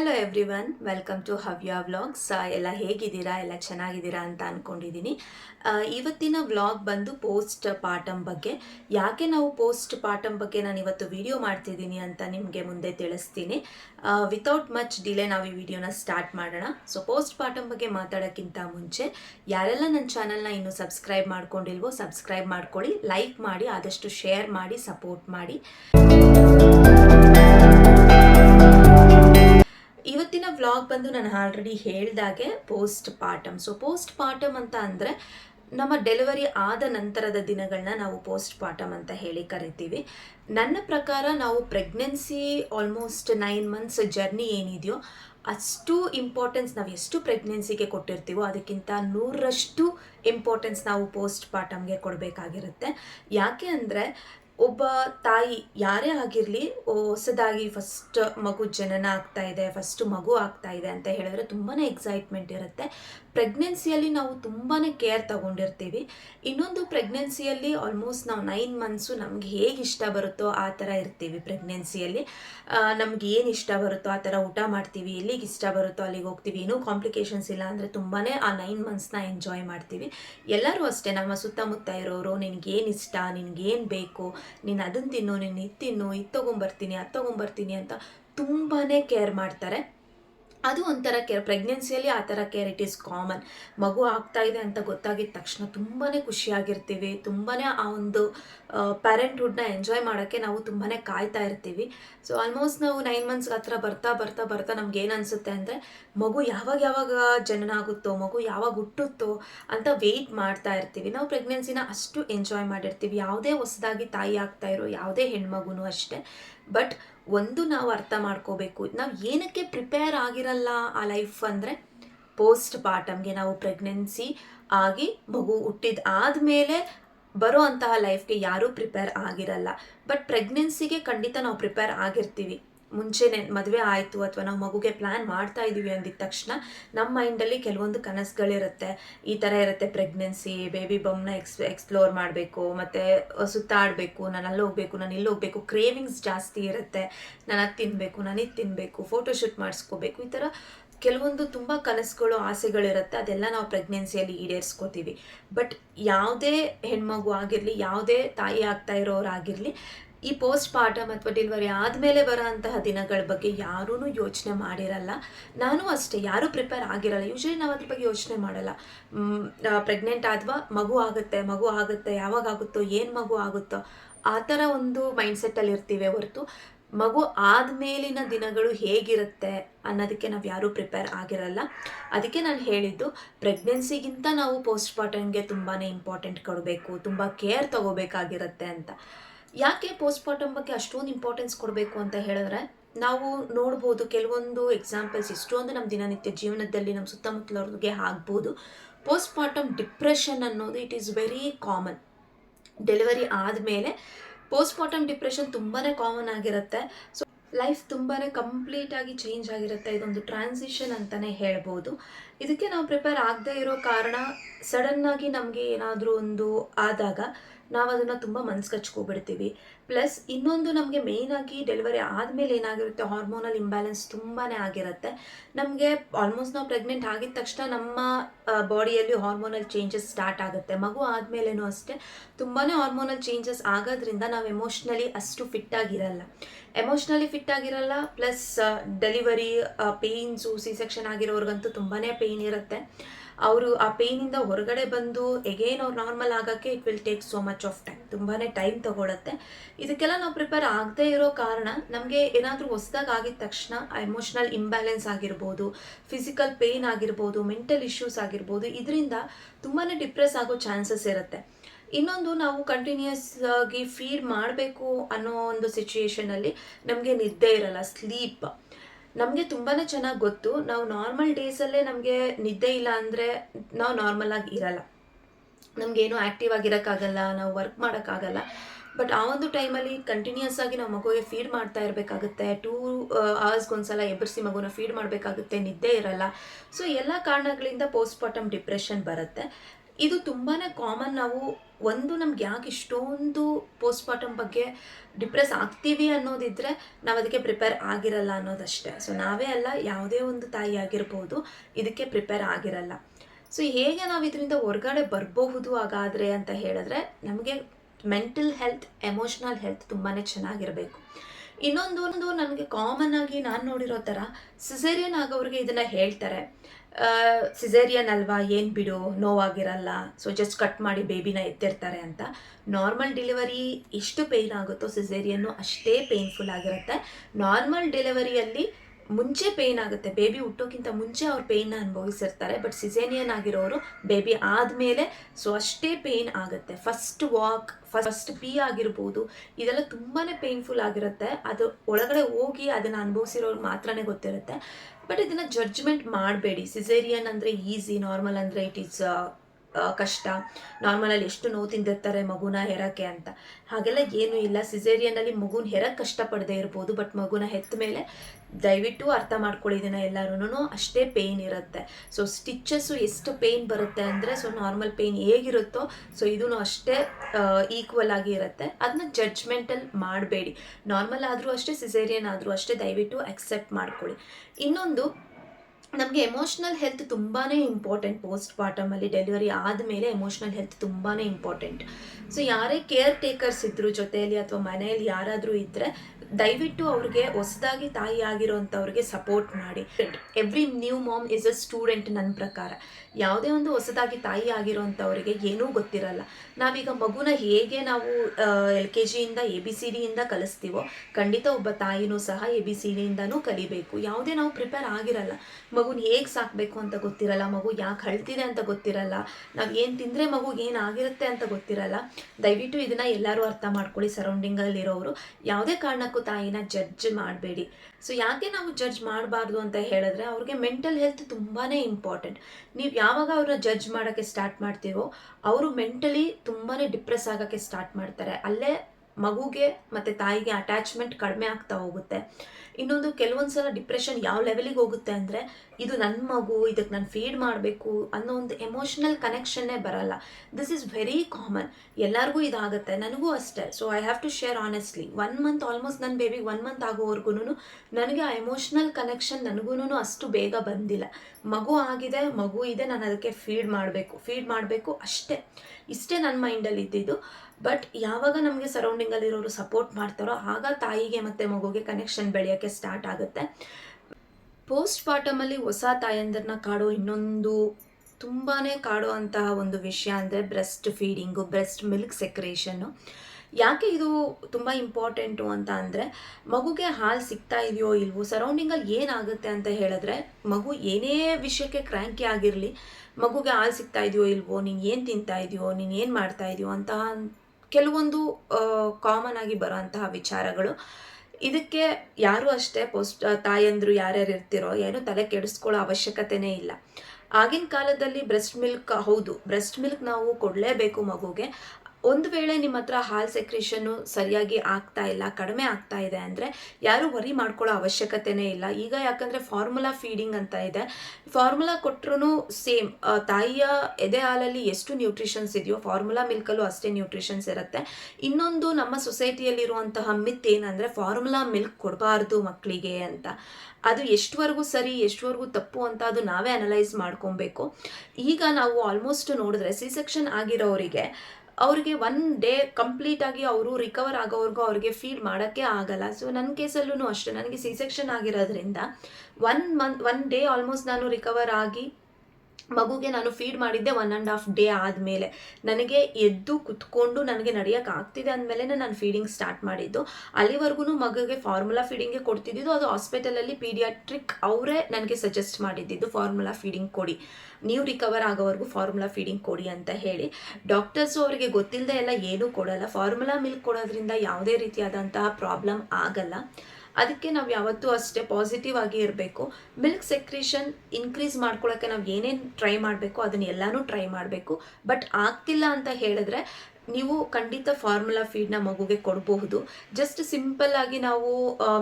Hello everyone welcome to Havya vlogs ಎಲ್ಲ ಹೇಗಿದ್ದೀರಾ? ಎಲ್ಲ ಚೆನ್ನಾಗಿದ್ದೀರಾ ಅಂತ ಅಂದ್ಕೊಂಡಿದ್ದೀನಿ ಇವತ್ತಿನ ವ್ಲಾಗ್ ಬಂದು ಪೋಸ್ಟ್ ಪಾಠಂ ಬಗ್ಗೆ. ಯಾಕೆ ನಾವು ಪೋಸ್ಟ್ ಪಾಠಂ ಬಗ್ಗೆ ನಾನು ಇವತ್ತು ವಿಡಿಯೋ ಮಾಡ್ತಿದ್ದೀನಿ ಅಂತ ನಿಮಗೆ ಮುಂದೆ ತಿಳಿಸ್ತೀನಿ. ವಿತೌಟ್ ಮಚ್ ಡಿಲೇ ನಾವು ಈ ವಿಡಿಯೋನ ಸ್ಟಾರ್ಟ್ ಮಾಡೋಣ. ಸೊ ಪೋಸ್ಟ್ ಪಾಠಂ ಬಗ್ಗೆ ಮಾತಾಡೋಕ್ಕಿಂತ ಮುಂಚೆ, ಯಾರೆಲ್ಲ ನನ್ನ ಚಾನಲ್ನ ಇನ್ನೂ ಸಬ್ಸ್ಕ್ರೈಬ್ ಮಾಡ್ಕೊಂಡಿಲ್ವೋ ಸಬ್ಸ್ಕ್ರೈಬ್ ಮಾಡ್ಕೊಳ್ಳಿ ಲೈಕ್ ಮಾಡಿ, ಆದಷ್ಟು ಶೇರ್ ಮಾಡಿ ಸಪೋರ್ಟ್ ಮಾಡಿ. ವ್ಲಾಗ್ ಬಂದು ನಾನು ಆಲ್ರೆಡಿ ಹೇಳ್ದಾಗೆ postpartum so postpartum ಅಂತ ಅಂದರೆ ನಮ್ಮ ಡೆಲಿವರಿ ಆದ ನಂತರದ ದಿನಗಳನ್ನ ನಾವು ಪೋಸ್ಟ್ ಪಾರ್ಟಮ್ ಅಂತ ಹೇಳಿ ಕರಿತೀವಿ. ನನ್ನ ಪ್ರಕಾರ ನಾವು pregnancy almost nine months journey ಏನಿದೆಯೋ ಅಷ್ಟು ಇಂಪಾರ್ಟೆನ್ಸ್ ನಾವು ಎಷ್ಟು ಪ್ರೆಗ್ನೆನ್ಸಿಗೆ ಕೊಟ್ಟಿರ್ತೀವೋ ಅದಕ್ಕಿಂತ ನೂರರಷ್ಟು ಇಂಪಾರ್ಟೆನ್ಸ್ ನಾವು ಪೋಸ್ಟ್ ಪಾರ್ಟಮ್ಗೆ ಕೊಡಬೇಕಾಗಿರುತ್ತೆ. ಯಾಕೆ ಅಂದರೆ ಒಬ್ಬ ತಾಯಿ ಯಾರೇ ಆಗಿರಲಿ ಹೊಸದಾಗಿ ಫಸ್ಟ್ ಮಗು ಜನನ ಆಗ್ತಾ ಇದೆ ಫಸ್ಟ್ ಮಗು ಆಗ್ತಾ ಇದೆ ಅಂತ ಹೇಳಿದ್ರೆ ತುಂಬಾ ಎಕ್ಸೈಟ್ಮೆಂಟ್ ಇರುತ್ತೆ. ಪ್ರೆಗ್ನೆನ್ಸಿಯಲ್ಲಿ ನಾವು ತುಂಬಾ ಕೇರ್ ತಗೊಂಡಿರ್ತೀವಿ. ಇನ್ನೊಂದು ಪ್ರೆಗ್ನೆನ್ಸಿಯಲ್ಲಿ ಆಲ್ಮೋಸ್ಟ್ ನಾವು ನೈನ್ ಮಂತ್ಸು ನಮ್ಗೆ ಹೇಗೆ ಇಷ್ಟ ಬರುತ್ತೋ ಆ ಥರ ಇರ್ತೀವಿ ಪ್ರೆಗ್ನೆನ್ಸಿಯಲ್ಲಿ ನಮ್ಗೆ ಏನು ಇಷ್ಟ ಬರುತ್ತೋ ಆ ಥರ ಊಟ ಮಾಡ್ತೀವಿ, ಎಲ್ಲಿಗೆ ಇಷ್ಟ ಬರುತ್ತೋ ಅಲ್ಲಿಗೆ ಹೋಗ್ತೀವಿ. ಏನೂ ಕಾಂಪ್ಲಿಕೇಶನ್ಸ್ ಇಲ್ಲ ಅಂದರೆ ತುಂಬಾ ಆ ನೈನ್ ಮಂತ್ಸ್ನ ಎಂಜಾಯ್ ಮಾಡ್ತೀವಿ. ಎಲ್ಲರೂ ಅಷ್ಟೇ, ನಮ್ಮ ಸುತ್ತಮುತ್ತ ಇರೋರು ನಿನಗೇನು ಇಷ್ಟ ನಿನಗೇನು ಬೇಕು, ನೀನು ಅದನ್ನು ತಿನ್ನು, ನೀನು ಇದು ತಿನ್ನು, ಇದು ತೊಗೊಂಬರ್ತೀನಿ, ಅದು ತೊಗೊಂಬರ್ತೀನಿ ಅಂತ ತುಂಬಾ ಕೇರ್ ಮಾಡ್ತಾರೆ. ಅದು ಒಂಥರ ಕೇರ್ ಪ್ರೆಗ್ನೆನ್ಸಿಯಲ್ಲಿ ಆ ಥರ ಕೇರ್ ಇಟ್ ಈಸ್ ಕಾಮನ್ ಮಗು ಆಗ್ತಾ ಇದೆ ಅಂತ ಗೊತ್ತಾಗಿದ ತಕ್ಷಣ ತುಂಬಾ ಖುಷಿಯಾಗಿರ್ತೀವಿ ತುಂಬಾ ಆ ಒಂದು ಪ್ಯಾರೆಂಟ್ಹುಡ್ನ ಎಂಜಾಯ್ ಮಾಡೋಕ್ಕೆ ನಾವು ತುಂಬಾ ಕಾಯ್ತಾ ಇರ್ತೀವಿ. ಸೊ ಆಲ್ಮೋಸ್ಟ್ ನಾವು ನೈನ್ ಮಂತ್ಸ್ ಹತ್ರ ಬರ್ತಾ ಬರ್ತಾ ಬರ್ತಾ ನಮ್ಗೆ ಏನು ಅನಿಸುತ್ತೆ ಅಂದರೆ, ಮಗು ಯಾವಾಗ ಯಾವಾಗ ಜನನ ಆಗುತ್ತೋ, ಮಗು ಯಾವಾಗ ಹುಟ್ಟುತ್ತೋ ಅಂತ ವೆಯ್ಟ್ ಮಾಡ್ತಾ ಇರ್ತೀವಿ. ನಾವು ಪ್ರೆಗ್ನೆನ್ಸಿನ ಅಷ್ಟು ಎಂಜಾಯ್ ಮಾಡಿರ್ತೀವಿ. ಯಾವುದೇ ಹೊಸದಾಗಿ ತಾಯಿ ಆಗ್ತಾ ಇರೋ, ಯಾವುದೇ ಹೆಣ್ಮಗುನೂ ಅಷ್ಟೇ. ಬಟ್ ಒಂದು ನಾವು ಅರ್ಥ ಮಾಡ್ಕೋಬೇಕು. ನಾವು ಏನಕ್ಕೆ ಪ್ರಿಪೇರ್ ಆಗಿರಲ್ಲ ಆ ಲೈಫ್ ಅಂದರೆ ಪೋಸ್ಟ್ ಪಾರ್ಟಮ್ಗೆ ನಾವು ಪ್ರೆಗ್ನೆನ್ಸಿ ಆಗಿ ಮಗು ಹುಟ್ಟಿದ ಆದಮೇಲೆ ಬರೋ ಅಂತಹ ಲೈಫ್ಗೆ ಯಾರೂ ಪ್ರಿಪೇರ್ ಆಗಿರಲ್ಲ. ಬಟ್ ಪ್ರೆಗ್ನೆನ್ಸಿಗೆ ಖಂಡಿತ ನಾವು ಪ್ರಿಪೇರ್ ಆಗಿರ್ತೀವಿ. ಮುಂಚೆನೆ ಮದುವೆ ಆಯಿತು ಅಥವಾ ನಾವು ಮಗುಗೆ ಪ್ಲ್ಯಾನ್ ಮಾಡ್ತಾ ಇದ್ದೀವಿ ಅಂದಿದ ತಕ್ಷಣ ನಮ್ಮ ಮೈಂಡಲ್ಲಿ ಕೆಲವೊಂದು ಕನಸುಗಳಿರುತ್ತೆ. ಈ ಥರ ಇರುತ್ತೆ ಪ್ರೆಗ್ನೆನ್ಸಿ ಬೇಬಿ ಬಮ್ನ ಎಕ್ಸ್ ಎಕ್ಸ್ಪ್ಲೋರ್ ಮಾಡಬೇಕು, ಮತ್ತು ಸುತ್ತಾಡಬೇಕು, ನಾನು ಅಲ್ಲಿ ಹೋಗಬೇಕು, ನಾನು ಇಲ್ಲಿ ಹೋಗಬೇಕು ಕ್ರೇವಿಂಗ್ಸ್ ಜಾಸ್ತಿ ಇರುತ್ತೆ. ನಾನು ಅದು ತಿನ್ನಬೇಕು ನಾನು ಇದು ತಿನ್ನಬೇಕು ಫೋಟೋಶೂಟ್ ಮಾಡಿಸ್ಕೋಬೇಕು, ಈ ಥರ ಕೆಲವೊಂದು ತುಂಬ ಕನಸುಗಳು, ಆಸೆಗಳಿರುತ್ತೆ. ಅದೆಲ್ಲ ನಾವು ಪ್ರೆಗ್ನೆನ್ಸಿಯಲ್ಲಿ ಈಡೇರಿಸ್ಕೋತೀವಿ. ಬಟ್ ಯಾವುದೇ ಹೆಣ್ಮಗು ಆಗಿರಲಿ, ಯಾವುದೇ ತಾಯಿ ಆಗ್ತಾ ಇರೋರಾಗಿರಲಿ ಈ ಪೋಸ್ಟ್ ಪಾರ್ಟಮ್ ಅಥವಾ ಡೆಲಿವರಿ ಆದಮೇಲೆ ಬರೋ ಅಂತಹ ದಿನಗಳ ಬಗ್ಗೆ ಯಾರೂ ಯೋಚನೆ ಮಾಡಿರಲ್ಲ. ನಾನು ಅಷ್ಟೇ, ಯಾರೂ ಪ್ರಿಪೇರ್ ಆಗಿರಲ್ಲ. ಯೂಶ್ವಲಿ ನಾವು ಅದ್ರ ಬಗ್ಗೆ ಯೋಚನೆ ಮಾಡಲ್ಲ. ಪ್ರೆಗ್ನೆಂಟ್ ಆದ್ವಾ, ಮಗು ಆಗುತ್ತೆ ಮಗು ಆಗುತ್ತೆ, ಯಾವಾಗ ಆಗುತ್ತೋ, ಏನು ಮಗು ಆಗುತ್ತೋ, ಆ ಥರ ಒಂದು ಮೈಂಡ್ಸೆಟ್ಟಲ್ಲಿ ಇರ್ತೀವಿ ಹೊರತು. ಮಗು ಆದಮೇಲಿನ ದಿನಗಳು ಹೇಗಿರುತ್ತೆ ಅನ್ನೋದಕ್ಕೆ ನಾವು ಯಾರೂ ಪ್ರಿಪೇರ್ ಆಗಿರಲ್ಲ. ಅದಕ್ಕೆ ನಾನು ಹೇಳಿದ್ದು ಪ್ರೆಗ್ನೆನ್ಸಿಗಿಂತ ನಾವು ಪೋಸ್ಟ್ ಪಾರ್ಟಮ್ಗೆ ತುಂಬಾ ಇಂಪಾರ್ಟೆಂಟ್ ಕೊಡಬೇಕು, ತುಂಬ ಕೇರ್ ತಗೋಬೇಕಾಗಿರುತ್ತೆ ಅಂತ. ಯಾಕೆ ಪೋಸ್ಟ್ ಬಗ್ಗೆ ಅಷ್ಟೊಂದು ಇಂಪಾರ್ಟೆನ್ಸ್ ಕೊಡಬೇಕು ಅಂತ ಹೇಳಿದ್ರೆ, ನಾವು ನೋಡ್ಬೋದು ಕೆಲವೊಂದು ಎಕ್ಸಾಂಪಲ್ಸ್ ಇಷ್ಟೊಂದು ನಮ್ಮ ದಿನನಿತ್ಯ ಜೀವನದಲ್ಲಿ ನಮ್ಮ ಸುತ್ತಮುತ್ತಲವ್ರಿಗೆ ಆಗ್ಬೋದು. ಪೋಸ್ಟ್ ಮಾರ್ಟಮ್ ಡಿಪ್ರೆಷನ್ ಅನ್ನೋದು it is very common delivery ಆದಮೇಲೆ ಪೋಸ್ಟ್ ಮಾರ್ಟಮ್ ಡಿಪ್ರೆಷನ್ ತುಂಬಾ ಕಾಮನ್ ಆಗಿರುತ್ತೆ ಸೊ ಲೈಫ್ ತುಂಬಾ ಕಂಪ್ಲೀಟಾಗಿ ಚೇಂಜ್ ಆಗಿರುತ್ತೆ. ಇದೊಂದು ಟ್ರಾನ್ಸಿಷನ್ ಅಂತಲೇ ಹೇಳ್ಬೋದು. ಇದಕ್ಕೆ ನಾವು ಪ್ರಿಪೇರ್ ಆಗದೇ ಇರೋ ಕಾರಣ ಸಡನ್ನಾಗಿ ನಮಗೆ ಏನಾದರೂ ಒಂದು ಆದಾಗ ನಾವು ಅದನ್ನು ತುಂಬ ಮನ್ಸು ಕಚ್ಕೊಬಿಡ್ತೀವಿ ಪ್ಲಸ್ ಇನ್ನೊಂದು ನಮಗೆ ಮೇಯ್ನಾಗಿ ಡೆಲಿವರಿ ಆದಮೇಲೆ ಏನಾಗಿರುತ್ತೆ ಹಾರ್ಮೋನಲ್ ಇಂಬ್ಯಾಲೆನ್ಸ್ ತುಂಬಾ ಆಗಿರುತ್ತೆ. ನಮಗೆ ಆಲ್ಮೋಸ್ಟ್ ನಾವು ಪ್ರೆಗ್ನೆಂಟ್ ಆಗಿದ ತಕ್ಷಣ ನಮ್ಮ ಬಾಡಿಯಲ್ಲಿ ಹಾರ್ಮೋನಲ್ ಚೇಂಜಸ್ ಸ್ಟಾರ್ಟ್ ಆಗುತ್ತೆ. ಮಗು ಆದಮೇಲೇನು ಅಷ್ಟೇ. ತುಂಬಾ ಹಾರ್ಮೋನಲ್ ಚೇಂಜಸ್ ಆಗೋದ್ರಿಂದ ನಾವು ಎಮೋಷ್ನಲಿ ಅಷ್ಟು ಫಿಟ್ ಆಗಿರಲ್ಲ. ಎಮೋಷ್ನಲಿ ಫಿಟ್ ಆಗಿರಲ್ಲ, plus delivery pains C section ಆಗಿರೋರ್ಗಂತೂ ತುಂಬಾ ಪೇಯ್ನ್ ಇರುತ್ತೆ. ಅವರು ಆ ಪೇಯ್ನಿಂದ ಹೊರಗಡೆ ಬಂದು ಎಗೇನ್ ಅವ್ರು ನಾರ್ಮಲ್ ಆಗೋಕ್ಕೆ it will take so much of time ತುಂಬಾ ಟೈಮ್ ತಗೊಳತ್ತೆ. ಇದಕ್ಕೆಲ್ಲ ನಾವು ಪ್ರಿಪೇರ್ ಆಗದೇ ಇರೋ ಕಾರಣ ನಮಗೆ ಏನಾದರೂ ಹೊಸ್ದಾಗಿ ಆಗಿದ ತಕ್ಷಣ ಎಮೋಷ್ನಲ್ ಇಂಬ್ಯಾಲೆನ್ಸ್ ಆಗಿರ್ಬೋದು ಫಿಸಿಕಲ್ ಪೇಯ್ನ್ ಆಗಿರ್ಬೋದು ಮೆಂಟಲ್ ಇಶ್ಯೂಸ್ ಆಗಿರ್ಬೋದು, ಇದರಿಂದ ತುಂಬಾ ಡಿಪ್ರೆಸ್ ಆಗೋ ಚಾನ್ಸಸ್ ಇರುತ್ತೆ. ಇನ್ನೊಂದು ನಾವು ಕಂಟಿನ್ಯೂಸ್ ಆಗಿ ಫೀಲ್ ಮಾಡಬೇಕು ಅನ್ನೋ ಒಂದು ಸಿಚುಯೇಷನಲ್ಲಿ ನಮಗೆ ನಿದ್ದೆ ಇರಲ್ಲ ಸ್ಲೀಪ್ ನಮಗೆ ತುಂಬಾ ಚೆನ್ನಾಗಿ ಗೊತ್ತು. ನಾವು ನಾರ್ಮಲ್ ಡೇಸಲ್ಲೇ ನಮಗೆ ನಿದ್ದೆ ಇಲ್ಲ ಅಂದರೆ ನಾವು ನಾರ್ಮಲ್ ಆಗಿ ಇರಲ್ಲ. ನಮಗೇನು ಆ್ಯಕ್ಟಿವ್ ಆಗಿರೋಕ್ಕಾಗಲ್ಲ, ನಾವು ವರ್ಕ್ ಮಾಡೋಕ್ಕಾಗಲ್ಲ. ಬಟ್ ಆ ಒಂದು ಟೈಮಲ್ಲಿ ಕಂಟಿನ್ಯೂಸ್ ಆಗಿ ನಾವು ಮಗುವಿಗೆ ಫೀಡ್ ಮಾಡ್ತಾ ಇರಬೇಕಾಗುತ್ತೆ. ಟೂ ಅವರ್ಸ್ಗೊಂದ್ಸಲ ಎಬ್ಬರಿಸಿ ಮಗುನ ಫೀಡ್ ಮಾಡಬೇಕಾಗುತ್ತೆ, ನಿದ್ದೆ ಇರಲ್ಲ. ಸೊ ಎಲ್ಲ ಕಾರಣಗಳಿಂದ ಪೋಸ್ಟ್ ಪಾರ್ಟಮ್ ಡಿಪ್ರೆಷನ್ ಬರುತ್ತೆ. ಇದು ತುಂಬಾ ಕಾಮನ್ ನಾವು ಒಂದು ನಮ್ಗೆ ಯಾಕೆ ಇಷ್ಟೊಂದು ಪೋಸ್ಟ್ಮಾರ್ಟಮ್ ಬಗ್ಗೆ ಡಿಪ್ರೆಸ್ ಆಗ್ತೀವಿ ಅನ್ನೋದಿದ್ರೆ ನಾವು ಅದಕ್ಕೆ ಪ್ರಿಪೇರ್ ಆಗಿರಲ್ಲ ಅನ್ನೋದಷ್ಟೇ. ಸೊ ನಾವೇ ಅಲ್ಲ, ಯಾವುದೇ ಒಂದು ತಾಯಿ ಆಗಿರ್ಬೋದು ಇದಕ್ಕೆ ಪ್ರಿಪೇರ್ ಆಗಿರಲ್ಲ. ಸೊ ಹೇಗೆ ನಾವು ಇದರಿಂದ ಹೊರಗಡೆ ಬರಬಹುದು ಹಾಗಾದರೆ ಅಂತ ಹೇಳಿದ್ರೆ ನಮಗೆ ಮೆಂಟಲ್ ಹೆಲ್ತ್ ಎಮೋಷ್ನಲ್ ಹೆಲ್ತ್ ತುಂಬಾ ಚೆನ್ನಾಗಿರಬೇಕು. ಇನ್ನೊಂದು ಒಂದು ನನಗೆ ಕಾಮನ್ ಆಗಿ ನಾನು ನೋಡಿರೋ ಥರ ಸಿಸೇರಿಯನ್ ಆಗೋರಿಗೆ ಇದನ್ನು ಹೇಳ್ತಾರೆ. ಸಿಸೇರಿಯನ್ ಅಲ್ವಾ, ಏನು ಬಿಡು, ನೋವಾಗಿರಲ್ಲ ಸೊ ಜಸ್ಟ್ ಕಟ್ ಮಾಡಿ ಬೇಬಿನ ಎತ್ತಿರ್ತಾರೆ ಅಂತ. ನಾರ್ಮಲ್ ಡೆಲಿವರಿ ಎಷ್ಟು ಪೇಯ್ನ್ ಆಗುತ್ತೋ ಸಿಸೇರಿಯನ್ನು ಅಷ್ಟೇ ಪೇಯ್ನ್ಫುಲ್ ಆಗಿರುತ್ತೆ. ನಾರ್ಮಲ್ ಡೆಲಿವರಿಯಲ್ಲಿ ಮುಂಚೆ ಪೇಯ್ನ್ ಆಗುತ್ತೆ. ಬೇಬಿ ಹುಟ್ಟೋಕ್ಕಿಂತ ಮುಂಚೆ ಅವ್ರು ಪೇಯ್ನ ಅನುಭವಿಸಿರ್ತಾರೆ ಬಟ್ ಸಿಸೇನಿಯನ್ ಆಗಿರೋರು ಬೇಬಿ ಆದಮೇಲೆ ಸೊ ಅಷ್ಟೇ ಪೇಯ್ನ್ ಆಗುತ್ತೆ. ಫಸ್ಟ್ ವಾಕ್ ಫಸ್ಟ್ ಪಿ ಆಗಿರ್ಬೋದು, ಇದೆಲ್ಲ ತುಂಬಾ ಪೇಯ್ನ್ಫುಲ್ ಆಗಿರುತ್ತೆ. ಅದು ಒಳಗಡೆ ಹೋಗಿ ಅದನ್ನು ಅನುಭವಿಸಿರೋರು ಮಾತ್ರನೇ ಗೊತ್ತಿರುತ್ತೆ. ಬಟ್ ಇದನ್ನ ಜಡ್ಜ್ಮೆಂಟ್ ಮಾಡಬೇಡಿ. ಸಿಸೇರಿಯನ್ ಅಂದ್ರೆ ಈಸಿ ನಾರ್ಮಲ್ ಅಂದ್ರೆ ಇಟ್ ಈಸ್ ಕಷ್ಟ. ನಾರ್ಮಲಲ್ಲಿ ಎಷ್ಟು ನೋವು ತಿಂದಿರ್ತಾರೆ ಮಗುನ ಹೆರಕ್ಕೆ ಅಂತ. ಹಾಗೆಲ್ಲ ಏನೂ ಇಲ್ಲ. ಸಿಸೇರಿಯನಲ್ಲಿ ಮಗುನ ಹೆರಕ್ಕೆ ಕಷ್ಟಪಡದೆ ಇರ್ಬೋದು ಬಟ್ ಮಗುನ ಹೆತ್ತ ಮೇಲೆ ದಯವಿಟ್ಟು ಅರ್ಥ ಮಾಡ್ಕೊಳ್ಳಿ ಇದನ್ನು ಎಲ್ಲರೂ ಅಷ್ಟೇ ಪೇಯ್ನ್ ಇರುತ್ತೆ. ಸೊ ಸ್ಟಿಚ್ಚಸ್ಸು ಎಷ್ಟು ಪೇಯ್ನ್ ಬರುತ್ತೆ ಅಂದರೆ ಸೊ ನಾರ್ಮಲ್ ಪೇಯ್ನ್ ಹೇಗಿರುತ್ತೋ ಸೊ ಇದೂ ಅಷ್ಟೇ ಈಕ್ವಲ್ ಆಗಿ ಇರುತ್ತೆ. ಅದನ್ನ ಜಡ್ಜ್ಮೆಂಟಲ್ಲಿ ಮಾಡಬೇಡಿ. ನಾರ್ಮಲ್ ಆದರೂ ಅಷ್ಟೇ ಸಿಸೇರಿಯನ್ ಆದರೂ ಅಷ್ಟೇ ದಯವಿಟ್ಟು ಅಕ್ಸೆಪ್ಟ್ ಮಾಡ್ಕೊಳ್ಳಿ. ಇನ್ನೊಂದು ನಮಗೆ ಎಮೋಷ್ನಲ್ ಹೆಲ್ತ್ ತುಂಬಾ ಇಂಪಾರ್ಟೆಂಟ್ ಪೋಸ್ಟ್ ಪಾರ್ಟಮಲ್ಲಿ ಡೆಲಿವರಿ ಆದಮೇಲೆ ಎಮೋಷ್ನಲ್ ಹೆಲ್ತ್ ತುಂಬಾ ಇಂಪಾರ್ಟೆಂಟ್ ಸೊ ಯಾರೇ ಕೇರ್ ಟೇಕರ್ಸ್ ಇದ್ದರು ಜೊತೆಯಲ್ಲಿ ಅಥವಾ ಮನೆಯಲ್ಲಿ ಯಾರಾದರೂ ಇದ್ದರೆ ದಯವಿಟ್ಟು ಅವ್ರಿಗೆ ಹೊಸದಾಗಿ ತಾಯಿ ಆಗಿರೋಂಥವ್ರಿಗೆ ಸಪೋರ್ಟ್ ಮಾಡಿ. Every new mom is a student ನನ್ನ ಪ್ರಕಾರ. ಯಾವುದೇ ಒಂದು ಹೊಸದಾಗಿ ತಾಯಿ ಆಗಿರೋಂಥವ್ರಿಗೆ ಏನೂ ಗೊತ್ತಿರಲ್ಲ. ನಾವೀಗ ಮಗುನ ಹೇಗೆ ನಾವು ಎಲ್ ಕೆ ಜಿಯಿಂದ ಎ ಬಿ ಸಿ ಡಿಯಿಂದ ಕಲಿಸ್ತೀವೋ, ಖಂಡಿತ ಒಬ್ಬ ತಾಯಿನೂ ಸಹ ಎ ಬಿ ಸಿ ಡಿಯಿಂದನೂ ಕಲಿಬೇಕು. ಯಾವುದೇ ನಾವು ಪ್ರಿಪೇರ್ ಆಗಿರಲ್ಲ. ಮಗುನ ಹೇಗೆ ಸಾಕಬೇಕು ಅಂತ ಗೊತ್ತಿರಲ್ಲ, ಮಗು ಯಾಕೆ ಹಳ್ತಿದೆ ಅಂತ ಗೊತ್ತಿರಲ್ಲ, ನಾವು ಏನು ತಿಂದರೆ ಮಗು ಏನಾಗಿರುತ್ತೆ ಅಂತ ಗೊತ್ತಿರಲ್ಲ. ದಯವಿಟ್ಟು ಇದನ್ನು ಎಲ್ಲರೂ ಅರ್ಥ ಮಾಡ್ಕೊಳ್ಳಿ ಸರೌಂಡಿಂಗಲ್ಲಿರೋರು ಯಾವುದೇ ಕಾರಣಕ್ಕೂ ತಾಯಿನ ಜಡ್ಜ್ ಮಾಡಬೇಡಿ. ಸೊ ಯಾಕೆ ನಾವು ಜಡ್ಜ್ ಮಾಡಬಾರ್ದು ಅಂತ ಹೇಳಿದ್ರೆ, ಅವ್ರಿಗೆ ಮೆಂಟಲ್ ಹೆಲ್ತ್ ತುಂಬಾ ಇಂಪಾರ್ಟೆಂಟ್ ನೀವು ಯಾವಾಗ ಅವ್ರನ್ನ ಜಡ್ಜ್ ಮಾಡೋಕ್ಕೆ ಸ್ಟಾರ್ಟ್ ಮಾಡ್ತೀವೋ ಅವರು ಮೆಂಟಲಿ ತುಂಬಾ ಡಿಪ್ರೆಸ್ ಆಗೋಕ್ಕೆ ಸ್ಟಾರ್ಟ್ ಮಾಡ್ತಾರೆ. ಅಲ್ಲೇ ಮಗುಗೆ ಮತ್ತು ತಾಯಿಗೆ ಅಟ್ಯಾಚ್ಮೆಂಟ್ ಕಡಿಮೆ ಆಗ್ತಾ ಹೋಗುತ್ತೆ. ಇನ್ನೊಂದು ಕೆಲವೊಂದು ಸಲ ಡಿಪ್ರೆಷನ್ ಯಾವ ಲೆವೆಲಿಗೆ ಹೋಗುತ್ತೆ ಅಂದರೆ, ಇದು ನನ್ನ ಮಗು ಇದಕ್ಕೆ ನಾನು ಫೀಡ್ ಮಾಡಬೇಕು ಅನ್ನೋ ಒಂದು ಎಮೋಷನಲ್ ಕನೆಕ್ಷನ್ನೇ ಬರಲ್ಲ. ದಿಸ್ ಈಸ್ ವೆರಿ ಕಾಮನ್ ಎಲ್ಲರಿಗೂ ಇದಾಗುತ್ತೆ. ನನಗೂ ಅಷ್ಟೇ. So I have to share honestly one month almost ನನ್ನ ಬೇಬಿಗೆ ಒನ್ ಮಂತ್ ಆಗೋವರೆಗೂ ನನಗೆ ಆ ಎಮೋಷ್ನಲ್ ಕನೆಕ್ಷನ್ ನನಗೂ ಅಷ್ಟು ಬೇಗ ಬಂದಿಲ್ಲ. ಮಗು ಆಗಿದೆ, ಮಗು ಇದೆ, ನಾನು ಅದಕ್ಕೆ ಫೀಡ್ ಮಾಡಬೇಕು. ಫೀಡ್ ಮಾಡಬೇಕು ಅಷ್ಟೇ. ಇಷ್ಟೇ ನನ್ನ ಮೈಂಡಲ್ಲಿ ಇದ್ದಿದ್ದು ಬಟ್ ಯಾವಾಗ ನಮಗೆ ಸರೌಂಡಿಂಗಲ್ಲಿರೋರು ಸಪೋರ್ಟ್ ಮಾಡ್ತಾರೋ ಆಗ ತಾಯಿಗೆ ಮತ್ತು ಮಗುಗೆ ಕನೆಕ್ಷನ್ ಬೆಳೆಯೋಕ್ಕೆ ಸ್ಟಾರ್ಟ್ ಆಗುತ್ತೆ. ಪೋಸ್ಟ್ ಪಾರ್ಟಮಲ್ಲಿ ಹೊಸ ತಾಯಂದಿರನ್ನ ಕಾಡೋ ಇನ್ನೊಂದು ತುಂಬಾ ಕಾಡೋ ಒಂದು ವಿಷಯ ಅಂದರೆ ಬ್ರೆಸ್ಟ್ ಫೀಡಿಂಗು ಬ್ರೆಸ್ಟ್ ಮಿಲ್ಕ್ ಸೆಕ್ರೇಷನ್ನು ಯಾಕೆ ಇದು ತುಂಬ ಇಂಪಾರ್ಟೆಂಟು ಅಂತ ಅಂದರೆ ಮಗುಗೆ ಹಾಲು ಸಿಗ್ತಾ ಇದೆಯೋ ಇಲ್ವೋ ಸರೌಂಡಿಂಗಲ್ಲಿ ಏನಾಗುತ್ತೆ ಅಂತ ಹೇಳಿದ್ರೆ ಮಗು ಏನೇ ವಿಷಯಕ್ಕೆ ಕ್ರ್ಯಾಂಕಿ ಆಗಿರಲಿ, ಮಗುಗೆ ಹಾಲು ಸಿಗ್ತಾ ಇದೆಯೋ ಇಲ್ವೋ, ನೀನು ಏನು ತಿಂತಾ ಇದೆಯೋ, ನೀನು ಏನು ಮಾಡ್ತಾ ಇದೆಯೋ ಅಂತಹ ಕೆಲವೊಂದು ಕಾಮನ್ ಆಗಿ ಬರುವಂತಹ ವಿಚಾರಗಳು. ಇದಕ್ಕೆ ಯಾರು ಅಷ್ಟೇ ಪೋಸ್ಟ್ ತಾಯಂದ್ರು ಯಾರ್ಯಾರು ಇರ್ತಿರೋ ಏನು ತಲೆ ಕೆಡಿಸ್ಕೊಳ್ಳೋ ಅವಶ್ಯಕತೆನೇ ಇಲ್ಲ. ಆಗಿನ ಕಾಲದಲ್ಲಿ ಬ್ರೆಸ್ಟ್ ಮಿಲ್ಕ್ ಹೌದು ಬ್ರೆಸ್ಟ್ ಮಿಲ್ಕ್ ನಾವು ಕೊಡಲೇಬೇಕು ಮಗುಗೆ. ಒಂದು ವೇಳೆ ನಿಮ್ಮ ಹತ್ರ ಹಾಲ್ ಸೆಕ್ರೇಷನ್ನು ಸರಿಯಾಗಿ ಆಗ್ತಾ ಇಲ್ಲ, ಕಡಿಮೆ ಆಗ್ತಾ ಇದೆ ಅಂದರೆ ಯಾರು ವರಿ ಮಾಡ್ಕೊಳ್ಳೋ ಅವಶ್ಯಕತೆನೇ ಇಲ್ಲ. ಈಗ ಯಾಕಂದರೆ ಫಾರ್ಮುಲಾ ಫೀಡಿಂಗ್ ಅಂತ ಇದೆ. ಫಾರ್ಮುಲಾ ಕೊಟ್ಟರು ಸೇಮ್ ತಾಯಿಯ ಎದೆ ಹಾಲಲ್ಲಿ ಎಷ್ಟು ನ್ಯೂಟ್ರಿಷನ್ಸ್ ಇದೆಯೋ ಫಾರ್ಮುಲಾ ಮಿಲ್ಕಲ್ಲೂ ಅಷ್ಟೇ ನ್ಯೂಟ್ರಿಷನ್ಸ್ ಇರುತ್ತೆ. ಇನ್ನೊಂದು ನಮ್ಮ ಸೊಸೈಟಿಯಲ್ಲಿರುವಂತಹ ಮಿತ್ ಏನಂದರೆ ಫಾರ್ಮುಲಾ ಮಿಲ್ಕ್ ಕೊಡಬಾರ್ದು ಮಕ್ಕಳಿಗೆ ಅಂತ. ಅದು ಎಷ್ಟುವರೆಗೂ ಸರಿ, ಎಷ್ಟುವರೆಗೂ ತಪ್ಪು ಅಂತ ಅದು ನಾವೇ ಅನಲೈಸ್ ಮಾಡ್ಕೊಬೇಕು. ಈಗ ನಾವು ಆಲ್ಮೋಸ್ಟ್ ನೋಡಿದ್ರೆ ಸಿ ಸೆಕ್ಷನ್ ಆಗಿರೋರಿಗೆ ಅವರಿಗೆ ಒನ್ ಡೇ ಕಂಪ್ಲೀಟ್ ಆಗಿ ಅವರು ರಿಕವರ್ ಆಗೋವರೆಗೂ ಅವ್ರಿಗೆ ಫೀಲ್ ಮಾಡೋಕ್ಕೆ ಆಗಲ್ಲ. ಸೊ ನನ್ನ ಕೇಸಲ್ಲೂ ಅಷ್ಟೇ. ನನಗೆ ಸಿ ಸೆಕ್ಷನ್ ಆಗಿರೋದ್ರಿಂದ one month one day almost ನಾನು ರಿಕವರ್ ಆಗಿ ಮಗುಗೆ ನಾನು ಫೀಡ್ ಮಾಡಿದ್ದೆ ಒನ್ ಆ್ಯಂಡ್ ಹಾಫ್ ಡೇ ಆದಮೇಲೆ. ನನಗೆ ಎದ್ದು ಕುತ್ಕೊಂಡು ನನಗೆ ನಡೆಯೋಕೆ ಆಗ್ತಿದೆ ಅಂದಮೇಲೆ ನಾನು ಫೀಡಿಂಗ್ ಸ್ಟಾರ್ಟ್ ಮಾಡಿದ್ದು. ಅಲ್ಲಿವರೆಗೂ ಮಗುಗೆ ಫಾರ್ಮುಲಾ ಫೀಡಿಂಗ್ಗೆ ಕೊಡ್ತಿದ್ದಿದ್ದು, ಅದು ಹಾಸ್ಪಿಟಲಲ್ಲಿ ಪೀಡಿಯಾಟ್ರಿಕ್ ಅವರೇ ನನಗೆ ಸಜೆಸ್ಟ್ ಮಾಡಿದ್ದಿದ್ದು ಫಾರ್ಮುಲಾ ಫೀಡಿಂಗ್ ಕೊಡಿ. ನೀವು ರಿಕವರ್ ಆಗೋವರೆಗೂ ಫಾರ್ಮುಲಾ ಫೀಡಿಂಗ್ ಕೊಡಿ ಅಂತ ಹೇಳಿ. ಡಾಕ್ಟರ್ಸು ಅವರಿಗೆ ಗೊತ್ತಿಲ್ಲದೆ ಎಲ್ಲ ಏನೂ ಕೊಡಲ್ಲ. ಫಾರ್ಮುಲಾ ಮಿಲ್ಕ್ ಕೊಡೋದ್ರಿಂದ ಯಾವುದೇ ರೀತಿಯಾದಂತಹ ಪ್ರಾಬ್ಲಮ್ ಆಗಲ್ಲ. ಅದಕ್ಕೆ ನಾವು ಯಾವತ್ತೂ ಅಷ್ಟೇ ಪಾಸಿಟಿವ್ ಆಗಿ ಇರಬೇಕು. ಮಿಲ್ಕ್ ಸೆಕ್ರೇಷನ್ ಇನ್ಕ್ರೀಸ್ ಮಾಡ್ಕೊಳ್ಳೋಕ್ಕೆ ನಾವು ಏನೇನು ಟ್ರೈ ಮಾಡಬೇಕು, ಅದನ್ನ ಎಲ್ಲನೂ ಟ್ರೈ ಮಾಡಬೇಕು. ಬಟ್ ಆಗ್ತಿಲ್ಲ ಅಂತ ಹೇಳಿದ್ರೆ ನೀವು ಖಂಡಿತ ಫಾರ್ಮುಲಾ ಫೀಡ್ನ ಮಗುಗೆ ಕೊಡಬಹುದು. ಜಸ್ಟ್ ಸಿಂಪಲ್ ಆಗಿ ನಾವು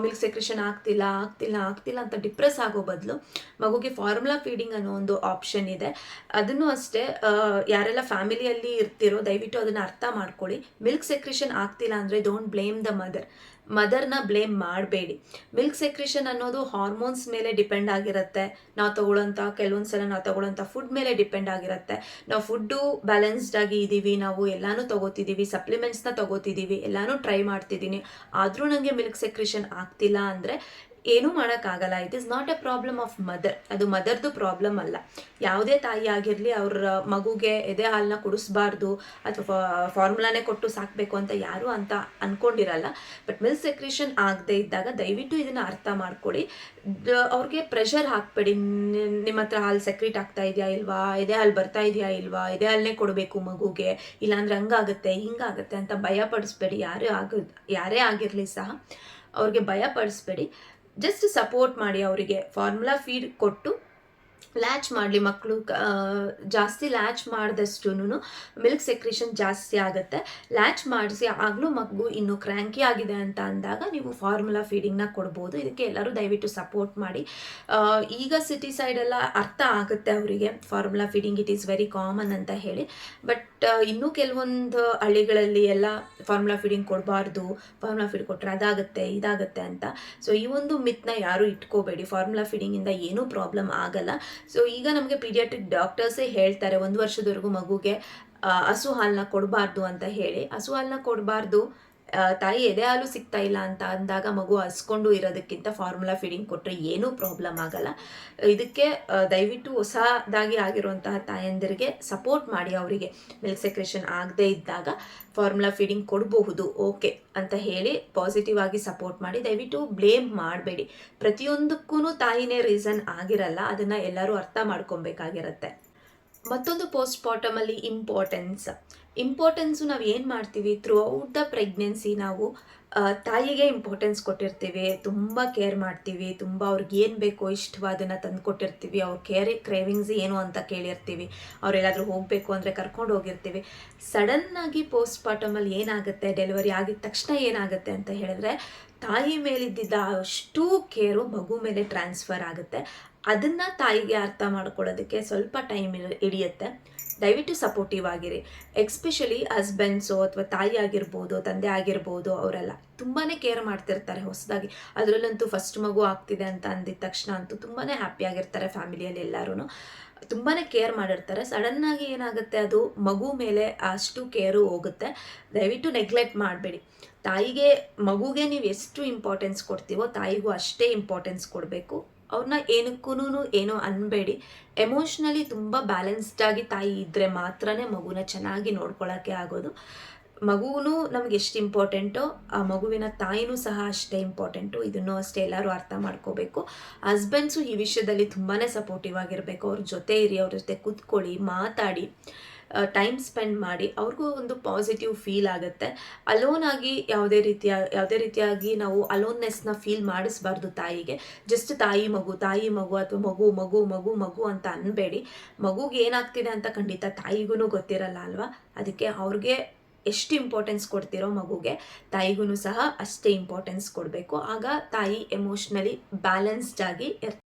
ಮಿಲ್ಕ್ ಸೆಕ್ರೇಷನ್ ಆಗ್ತಿಲ್ಲ ಆಗ್ತಿಲ್ಲ ಆಗ್ತಿಲ್ಲ ಅಂತ ಡಿಪ್ರೆಸ್ ಆಗೋ ಬದಲು ಮಗುಗೆ ಫಾರ್ಮುಲಾ ಫೀಡಿಂಗ್ ಅನ್ನೋ ಒಂದು ಆಪ್ಷನ್ ಇದೆ. ಅದನ್ನು ಅಷ್ಟೇ ಯಾರೆಲ್ಲ ಫ್ಯಾಮಿಲಿಯಲ್ಲಿ ಇರ್ತಿರೋ ದಯವಿಟ್ಟು ಅದನ್ನು ಅರ್ಥ ಮಾಡ್ಕೊಳ್ಳಿ. ಮಿಲ್ಕ್ ಸೆಕ್ರೇಷನ್ ಆಗ್ತಿಲ್ಲ ಅಂದರೆ ಡೋಂಟ್ ಬ್ಲೇಮ್ ದ ಮದರ್ ಮದರ್ನ ಬ್ಲೇಮ್ ಮಾಡಬೇಡಿ. ಮಿಲ್ಕ್ ಸೆಕ್ರೇಷನ್ ಅನ್ನೋದು ಹಾರ್ಮೋನ್ಸ್ ಮೇಲೆ ಡಿಪೆಂಡ್ ಆಗಿರುತ್ತೆ. ನಾವು ತಗೊಳ್ಳೋಂಥ, ಕೆಲವೊಂದು ಸಲ ನಾವು ತಗೊಳ್ಳೋಂಥ ಫುಡ್ ಮೇಲೆ ಡಿಪೆಂಡ್ ಆಗಿರುತ್ತೆ. ನಾವು ಫುಡ್ಡು ಬ್ಯಾಲೆನ್ಸ್ಡ್ ಆಗಿ ಇದ್ದೀವಿ ನಾವು ಎಲ್ಲಾನು ತಗೋತಿದ್ದೀವಿ ಸಪ್ಲಿಮೆಂಟ್ಸ್ನ ತಗೋತಿದ್ದೀವಿ ಎಲ್ಲಾನು ಟ್ರೈ ಮಾಡ್ತಿದ್ದೀನಿ ಆದರೂ ನನಗೆ ಮಿಲ್ಕ್ ಸೆಕ್ರೇಷನ್ ಆಗ್ತಿಲ್ಲ ಅಂದರೆ ಏನೂ ಮಾಡೋಕ್ಕಾಗಲ್ಲ. It is not a problem of mother ಅದು ಮದರ್ದು ಪ್ರಾಬ್ಲಮ್ ಅಲ್ಲ. ಯಾವುದೇ ತಾಯಿ ಆಗಿರಲಿ, ಅವ್ರ ಮಗುಗೆ ಎದೆ ಹಾಲನ್ನ ಕುಡಿಸ್ಬಾರ್ದು ಅಥವಾ ಫಾರ್ಮುಲಾನೇ ಕೊಟ್ಟು ಸಾಕಬೇಕು ಅಂತ ಯಾರೂ ಅಂತ ಅಂದ್ಕೊಂಡಿರಲ್ಲ ಬಟ್ ಮಿಲ್ಕ್ ಸೆಕ್ರೇಷನ್ ಆಗದೆ ಇದ್ದಾಗ ದಯವಿಟ್ಟು ಇದನ್ನು ಅರ್ಥ ಮಾಡ್ಕೊಳ್ಳಿ. ಅವ್ರಿಗೆ ಪ್ರೆಷರ್ ಹಾಕ್ಬೇಡಿ. ನಿಮ್ಮ ಹತ್ರ ಹಾಲು ಸೆಕ್ರೇಟ್ ಆಗ್ತಾ ಇದೆಯಾ ಇಲ್ವಾ? ಎದೆ ಹಾಲು ಬರ್ತಾ ಇದೆಯಾ ಇಲ್ವಾ? ಎದೆ ಹಾಲನ್ನೇ ಕೊಡಬೇಕು ಮಗುಗೆ. ಇಲ್ಲಾಂದ್ರೆ ಹಂಗಾಗುತ್ತೆ, ಹಿಂಗಾಗುತ್ತೆ ಅಂತ ಭಯ ಪಡಿಸ್ಬೇಡಿ ಯಾರೇ ಆಗ, ಯಾರೇ ಆಗಿರಲಿ ಸಹ ಅವ್ರಿಗೆ ಭಯ ಪಡಿಸ್ಬೇಡಿ ಜಸ್ಟ್ ಸಪೋರ್ಟ್ ಮಾಡಿ ಅವರಿಗೆ ಫಾರ್ಮುಲಾ ಫೀಡ್ ಕೊಟ್ಟು ಲ್ಯಾಚ್ ಮಾಡಲಿ ಮಕ್ಕಳು ಜಾಸ್ತಿ ಲ್ಯಾಚ್ ಮಾಡಿದಷ್ಟು ಮಿಲ್ಕ್ ಸೆಕ್ರೇಷನ್ ಜಾಸ್ತಿ ಆಗುತ್ತೆ. ಲ್ಯಾಚ್ ಮಾಡಿಸಿ ಆಗಲೂ ಮಗು ಇನ್ನೂ ಕ್ರ್ಯಾಂಕಿ ಆಗಿದೆ ಅಂತ ಅಂದಾಗ ನೀವು ಫಾರ್ಮುಲಾ ಫೀಡಿಂಗ್ನ ಕೊಡ್ಬೋದು. ಇದಕ್ಕೆ ಎಲ್ಲರೂ ದಯವಿಟ್ಟು ಸಪೋರ್ಟ್ ಮಾಡಿ. ಈಗ ಸಿಟಿ ಸೈಡೆಲ್ಲ ಅರ್ಥ ಆಗುತ್ತೆ ಅವರಿಗೆ. Formula feeding it is very common ಅಂತ ಹೇಳಿ. ಬಟ್ ಇನ್ನೂ ಕೆಲವೊಂದು ಹಳ್ಳಿಗಳಲ್ಲಿ ಎಲ್ಲ ಫಾರ್ಮುಲಾ ಫೀಡಿಂಗ್ ಕೊಡಬಾರ್ದು ಫಾರ್ಮುಲಾ ಫೀಡ್ ಕೊಟ್ಟರೆ ಅದಾಗುತ್ತೆ, ಇದಾಗುತ್ತೆ ಅಂತ. ಸೊ ಈ ಒಂದು ಮಿತ್ನ ಯಾರೂ ಇಟ್ಕೋಬೇಡಿ. ಫಾರ್ಮುಲಾ ಫೀಡಿಂಗಿಂದ ಏನೂ ಪ್ರಾಬ್ಲಮ್ ಆಗಲ್ಲ. ಸೊ ಈಗ ನಮಗೆ ಪೀಡಿಯಾಟ್ರಿಕ್ ಡಾಕ್ಟರ್ಸೇ ಹೇಳ್ತಾರೆ, ಒಂದು ವರ್ಷದವರೆಗೂ ಮಗುಗೆ ಹಸು ಹಾಲನ್ನ ಕೊಡಬಾರ್ದು ಅಂತ ಹೇಳಿ. ಹಸು ಹಾಲನ್ನ ಕೊಡಬಾರ್ದು ತಾಯಿ ಎದೆ ಹಾಲು ಸಿಗ್ತಾ ಇಲ್ಲ ಅಂತ ಅಂದಾಗ ಮಗು ಹಸ್ಕೊಂಡು ಇರೋದಕ್ಕಿಂತ ಫಾರ್ಮುಲಾ ಫೀಡಿಂಗ್ ಕೊಟ್ಟರೆ ಏನೂ ಪ್ರಾಬ್ಲಮ್ ಆಗಲ್ಲ. ಇದಕ್ಕೆ ದಯವಿಟ್ಟು ಹೊಸದಾಗಿ ಆಗಿರುವಂತಹ ತಾಯಂದಿರಿಗೆ ಸಪೋರ್ಟ್ ಮಾಡಿ ಅವರಿಗೆ. ಮಿಲ್ಕ್ ಸೆಕ್ರೇಷನ್ ಆಗದೇ ಇದ್ದಾಗ ಫಾರ್ಮುಲಾ ಫೀಡಿಂಗ್ ಕೊಡಬಹುದು ಓಕೆ ಅಂತ ಹೇಳಿ ಪಾಸಿಟಿವ್ ಆಗಿ ಸಪೋರ್ಟ್ ಮಾಡಿ, ದಯವಿಟ್ಟು ಬ್ಲೇಮ್ ಮಾಡಬೇಡಿ. ಪ್ರತಿಯೊಂದಕ್ಕೂ ತಾಯಿನೇ ರೀಸನ್ ಆಗಿರಲ್ಲ, ಅದನ್ನು ಎಲ್ಲರೂ ಅರ್ಥ ಮಾಡ್ಕೊಬೇಕಾಗಿರುತ್ತೆ. ಮತ್ತೊಂದು ಪೋಸ್ಟ್ ಪಾರ್ಟಮಲ್ಲಿ ಇಂಪಾರ್ಟೆನ್ಸ್ ಇಂಪಾರ್ಟೆನ್ಸು ನಾವು ಏನು ಮಾಡ್ತೀವಿ? ಥ್ರೂ ಔಟ್ ದ ಪ್ರೆಗ್ನೆನ್ಸಿ ನಾವು ತಾಯಿಗೆ ಇಂಪಾರ್ಟೆನ್ಸ್ ಕೊಟ್ಟಿರ್ತೀವಿ, ತುಂಬ ಕೇರ್ ಮಾಡ್ತೀವಿ, ತುಂಬ ಅವ್ರಿಗೆ ಏನು ಬೇಕೋ ಇಷ್ಟವಾದನ್ನು ತಂದು ಕೊಟ್ಟಿರ್ತೀವಿ, ಅವ್ರ ಕೇರ್ ಕ್ರೇವಿಂಗ್ಸ್ ಏನು ಅಂತ ಕೇಳಿರ್ತೀವಿ ಅವರೆಲ್ಲಾದರೂ ಹೋಗಬೇಕು ಅಂದರೆ ಕರ್ಕೊಂಡು ಹೋಗಿರ್ತೀವಿ. ಸಡನ್ನಾಗಿ ಪೋಸ್ಟ್ ಪಾರ್ಟಮಲ್ಲಿ ಏನಾಗುತ್ತೆ? ಡೆಲಿವರಿ ಆಗಿದ ತಕ್ಷಣ ಏನಾಗುತ್ತೆ ಅಂತ ಹೇಳಿದ್ರೆ, ತಾಯಿ ಮೇಲಿದ್ದಿದ್ದ ಅಷ್ಟು ಕೇರು ಮಗು ಮೇಲೆ ಟ್ರಾನ್ಸ್ಫರ್ ಆಗುತ್ತೆ. ಅದನ್ನು ತಾಯಿಗೆ ಅರ್ಥ ಮಾಡ್ಕೊಳ್ಳೋದಕ್ಕೆ ಸ್ವಲ್ಪ ಟೈಮ್ ಹಿಡಿಯುತ್ತೆ. ದಯವಿಟ್ಟು ಸಪೋರ್ಟಿವ್ ಆಗಿರಿ. ಎಕ್ಸ್ಪೆಷಲಿ ಹಸ್ಬೆಂಡ್ಸು ಅಥವಾ ತಾಯಿ ಆಗಿರ್ಬೋದು, ತಂದೆ ಆಗಿರ್ಬೋದು, ಅವರೆಲ್ಲ ತುಂಬಾ ಕೇರ್ ಮಾಡ್ತಿರ್ತಾರೆ ಹೊಸದಾಗಿ. ಅದರಲ್ಲಂತೂ ಫಸ್ಟ್ ಮಗು ಆಗ್ತಿದೆ ಅಂತ ಅಂದಿದ ತಕ್ಷಣ ಅಂತೂ ತುಂಬಾ ಹ್ಯಾಪಿ ಆಗಿರ್ತಾರೆ ಫ್ಯಾಮಿಲಿಯಲ್ಲಿ ಎಲ್ಲರೂ ತುಂಬಾ ಕೇರ್ ಮಾಡಿರ್ತಾರೆ. ಸಡನ್ನಾಗಿ ಏನಾಗುತ್ತೆ ಅದು ಮಗು ಮೇಲೆ ಅಷ್ಟು ಕೇರು ಹೋಗುತ್ತೆ. ದಯವಿಟ್ಟು ನೆಗ್ಲೆಕ್ಟ್ ಮಾಡಬೇಡಿ. ತಾಯಿಗೆ, ಮಗುಗೆ ನೀವು ಎಷ್ಟು ಇಂಪಾರ್ಟೆನ್ಸ್ ಕೊಡ್ತೀವೋ ತಾಯಿಗೂ ಅಷ್ಟೇ ಇಂಪಾರ್ಟೆನ್ಸ್ ಕೊಡಬೇಕು. ಅವ್ರನ್ನ ಏನಕ್ಕೂ ಏನೋ ಅನ್ಬೇಡಿ. ಎಮೋಷ್ನಲಿ ತುಂಬ ಬ್ಯಾಲೆನ್ಸ್ಡಾಗಿ ತಾಯಿ ಇದ್ದರೆ ಮಾತ್ರನೇ ಮಗುನ ಚೆನ್ನಾಗಿ ನೋಡ್ಕೊಳ್ಳೋಕ್ಕೆ ಆಗೋದು. ಮಗುವೂ ನಮ್ಗೆ ಎಷ್ಟು ಇಂಪಾರ್ಟೆಂಟೋ ಆ ಮಗುವಿನ ತಾಯಿನೂ ಸಹ ಅಷ್ಟೇ ಇಂಪಾರ್ಟೆಂಟು ಇದನ್ನು ಅಷ್ಟೇ ಎಲ್ಲರೂ ಅರ್ಥ ಮಾಡ್ಕೋಬೇಕು. ಹಸ್ಬೆಂಡ್ಸು ಈ ವಿಷಯದಲ್ಲಿ ತುಂಬಾ ಸಪೋರ್ಟಿವ್ ಆಗಿರಬೇಕು. ಅವ್ರ ಜೊತೆ ಇರಿ, ಅವ್ರ ಜೊತೆ ಕೂತ್ಕೊಳ್ಳಿ, ಮಾತಾಡಿ. ಟೈಮ್ ಸ್ಪೆಂಡ್ ಮಾಡಿ ಅವ್ರಿಗೂ ಒಂದು ಪಾಸಿಟಿವ್ ಫೀಲ್ ಆಗುತ್ತೆ. ಅಲೋನ್ ಆಗಿ ಯಾವುದೇ ರೀತಿಯ, ಯಾವುದೇ ರೀತಿಯಾಗಿ ನಾವು ಅಲೋನ್ನೆಸ್ನ ಫೀಲ್ ಮಾಡಿಸ್ಬಾರ್ದು ತಾಯಿಗೆ. ಜಸ್ಟ್ ತಾಯಿ ಮಗು ತಾಯಿ ಮಗು ಅಥವಾ ಮಗು ಮಗು ಮಗು ಮಗು ಅಂತ ಅನ್ಬೇಡಿ. ಮಗುಗೆ ಏನಾಗ್ತಿದೆ ಅಂತ ಖಂಡಿತ ತಾಯಿಗೂ ಗೊತ್ತಿರಲ್ಲ ಅಲ್ವಾ? ಅದಕ್ಕೆ ಅವ್ರಿಗೆ ಎಷ್ಟು ಇಂಪಾರ್ಟೆನ್ಸ್ ಕೊಡ್ತಿರೋ ಮಗುಗೆ ತಾಯಿಗೂ ಸಹ ಅಷ್ಟೇ ಇಂಪಾರ್ಟೆನ್ಸ್ ಕೊಡಬೇಕು. ಆಗ ತಾಯಿ ಎಮೋಷ್ನಲಿ ಬ್ಯಾಲೆನ್ಸ್ಡ್ ಆಗಿ ಇರ್ತಾರೆ.